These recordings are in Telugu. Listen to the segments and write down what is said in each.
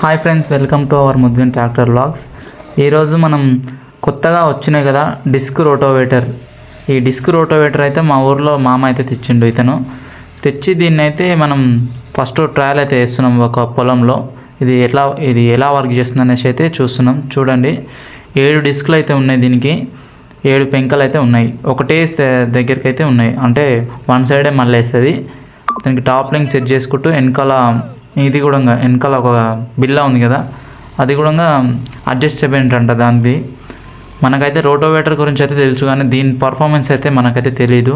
Hi friends welcome to our ముద్విన్ tractor blogs ఈరోజు మనం కొత్తగా వచ్చినాయి కదా డిస్క్ రోటోవేటర్. ఈ డిస్క్ రోటోవేటర్ అయితే మా ఊర్లో మామ అయితే తెచ్చిండు ఇతను. తెచ్చి దీన్ని అయితే మనం ఫస్ట్ ట్రయల్ అయితే వేస్తున్నాం ఒక పొలంలో. ఇది ఎట్లా ఇది ఎలా వర్క్ చేస్తుంది అనేసి అయితే చూస్తున్నాం. చూడండి ఏడు డిస్క్లు అయితే ఉన్నాయి దీనికి. ఏడు పెంకలు అయితే ఉన్నాయి. ఒకటే దగ్గరికి అయితే ఉన్నాయి. అంటే వన్ సైడే మళ్ళీ వేస్తుంది దానికి టాప్ లింక్ సెట్ చేసుకుంటూ వెనకాల ఇది కూడా వెనకాల ఒక బిల్లా ఉంది కదా. అది కూడా అడ్జస్టబుల్ అంట దానిది మనకైతే రోటోవేటర్ గురించి అయితే తెలుసు కానీ దీని పర్ఫార్మెన్స్ అయితే మనకైతే తెలియదు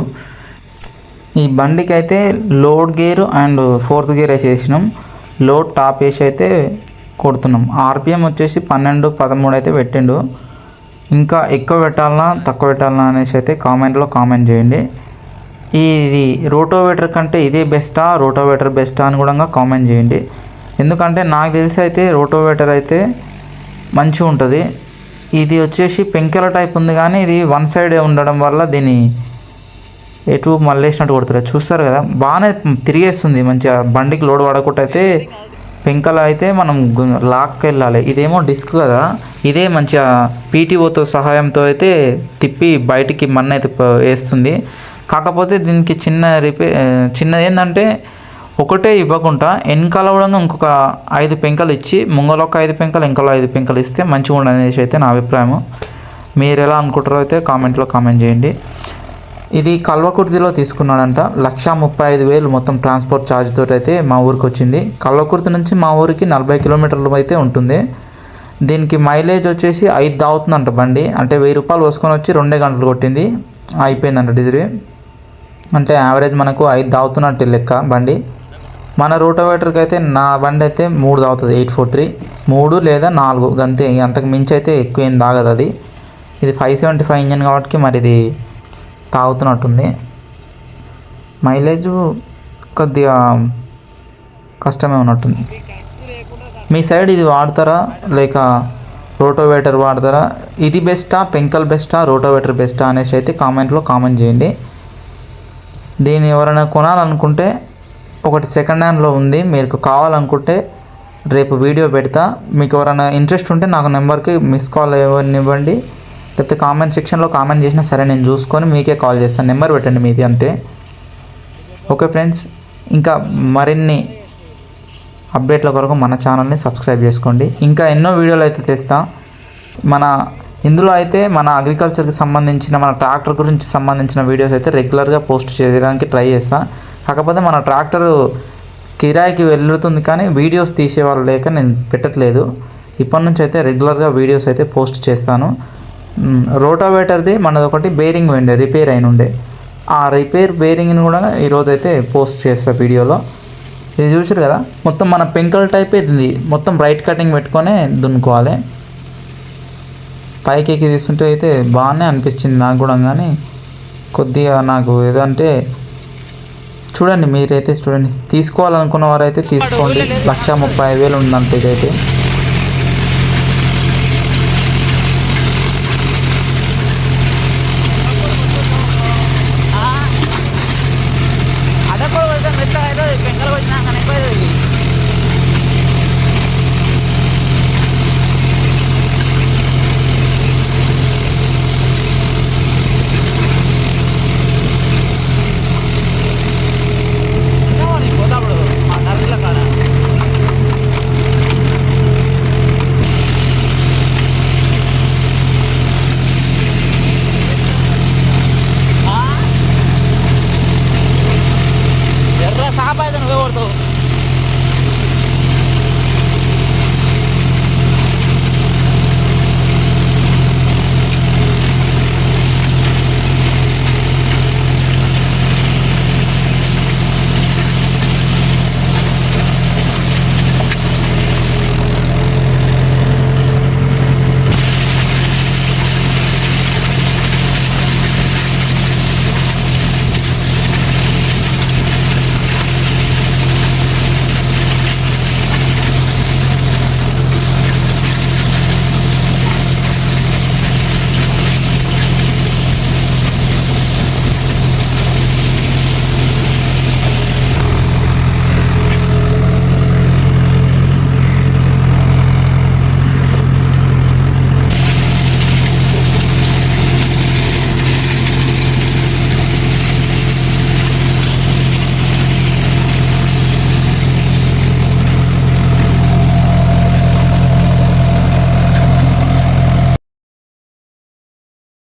ఈ బండికి అయితే load gear and fourth gear వేసేసినాం load top వేసి అయితే కొడుతున్నాం. ఆర్పిఎం వచ్చేసి పన్నెండు పదమూడు అయితే పెట్టిండు. ఇంకా ఎక్కువ పెట్టాలనా తక్కువ పెట్టాలనా అనేసి అయితే కామెంట్లో కామెంట్ చేయండి. ఇది రోటోవేటర్ కంటే ఇదే బెస్టా? రోటోవేటర్ బెస్టా అని కూడా కామెంట్ చేయండి. ఎందుకంటే నాకు తెలిసి అయితే రోటోవేటర్ అయితే మంచిగా ఉంటుంది. ఇది వచ్చేసి పెంకెల టైప్ ఉంది కానీ ఇది వన్ సైడే ఉండడం వల్ల దీని ఎటు మళ్ళేసినట్టు కొడుతుంది చూస్తారు కదా బాగానే తిరిగేస్తుంది. మంచిగా బండికి లోడ్ పడకుండా అయితే పెంకలు అయితే మనం లాక్ వెళ్ళాలి ఇదేమో డిస్క్ కదా. ఇదే మంచిగా పీటీఓతో సహాయంతో అయితే తిప్పి బయటికి మన్ను అయితే వేస్తుంది. కాకపోతే దీనికి చిన్న రిపే చిన్నది ఏంటంటే ఒకటే ఇవ్వకుండా వెనకాల కూడా ఇంకొక ఐదు పెంకలు ఇచ్చి ముంగల ఒక ఐదు పెంకలు వెనకాల ఐదు పెంకలు ఇస్తే మంచిగా ఉండనేసి అయితే నా అభిప్రాయం. మీరు ఎలా అనుకుంటారో అయితే కామెంట్లో కామెంట్ చేయండి. ఇది కల్వకుర్తిలో తీసుకున్నాడంట. లక్ష ముప్పై ఐదు వేలు మొత్తం ట్రాన్స్పోర్ట్ ఛార్జ్ అయితే మా ఊరికి వచ్చింది. కల్వకుర్తి నుంచి మా ఊరికి నలభై కిలోమీటర్లు అయితే ఉంటుంది. దీనికి మైలేజ్ వచ్చేసి ఐదు దావుతుందంట బండి. అంటే వెయ్యి రూపాయలు పోసుకొని వచ్చి రెండే గంటలు కొట్టింది. అయిపోయిందంట డీజిల్. అంటే యావరేజ్ మనకు ఐదు దావుతున్నట్టు లెక్క బండి. మన రోటోవేటర్కి అయితే నా బండి అయితే మూడు దావుతుంది ఎయిట్ ఫోర్ త్రీ. మూడు లేదా నాలుగు అంతే అంతకు మించి అయితే ఎక్కువ ఏం తాగదు అది. ఇది ఫైవ్ సెవెంటీ ఫైవ్ ఇంజన్ కాబట్టి మరి ఇది తాగుతున్నట్టుంది. మైలేజ్ కొద్దిగా కష్టమే ఉన్నట్టుంది. మీ సైడ్ ఇది వాడతారా? లేక రోటోవేటర్ వాడతారా? ఇది బెస్టా? పెంకల్ బెస్టా? రోటోవేటర్ బెస్టా? అనేసి అయితే కామెంట్లో కామెంట్ చేయండి. దీన్ని ఎవరైనా కొనాలనుకుంటే ఒకటి సెకండ్ హ్యాండ్లో ఉంది. మీకు కావాలనుకుంటే రేపు వీడియో పెడతా. మీకు ఎవరైనా ఇంట్రెస్ట్ ఉంటే నాకు నెంబర్కి మిస్ కాల్ ఇవ్వండి లేకపోతే కామెంట్ సెక్షన్లో కామెంట్ చేసినా సరే నేను చూసుకొని మీకే కాల్ చేస్తాను నెంబర్ పెట్టండి మీది అంతే. ఓకే ఫ్రెండ్స్ ఇంకా మరిన్ని అప్డేట్ల కొరకు మన ఛానల్ని సబ్స్క్రైబ్ చేసుకోండి. ఇంకా ఎన్నో వీడియోలు అయితే తెస్తా. మన ఇందులో అయితే మన అగ్రికల్చర్కి సంబంధించిన మన ట్రాక్టర్ గురించి సంబంధించిన వీడియోస్ అయితే రెగ్యులర్గా పోస్ట్ చేయడానికి ట్రై చేస్తా. కాకపోతే మన ట్రాక్టర్ కిరాయికి వెళ్తుంది కానీ వీడియోస్ తీసేవాళ్ళు లేక నేను పెట్టట్లేదు. ఇప్పటి నుంచి అయితే రెగ్యులర్గా వీడియోస్ అయితే పోస్ట్ చేస్తాను. మ్, రోటావేటర్ది మనది ఒకటి బేరింగ్ ఉండే రిపేర్ అయిన ఉండే ఆ రిపేర్ బేరింగ్ని కూడా ఈరోజు అయితే పోస్ట్ చేస్తా వీడియోలో ఇది చూసారు కదా? మొత్తం మన పెంకల్ టైప్ ఇది మొత్తం రైట్ కటింగ్ పెట్టుకొని దున్నుకోవాలి. పైకి ఎక్కి తీస్తుంటే అయితే బాగానే అనిపించింది నాకు కూడా కానీ కొద్దిగా నాకు ఏదంటే చూడండి మీరైతే చూడండి తీసుకోవాలనుకున్న వారైతే తీసుకోండి. లక్ష ముప్పై ఐదు వేలు ఉందంటే ఇదైతే.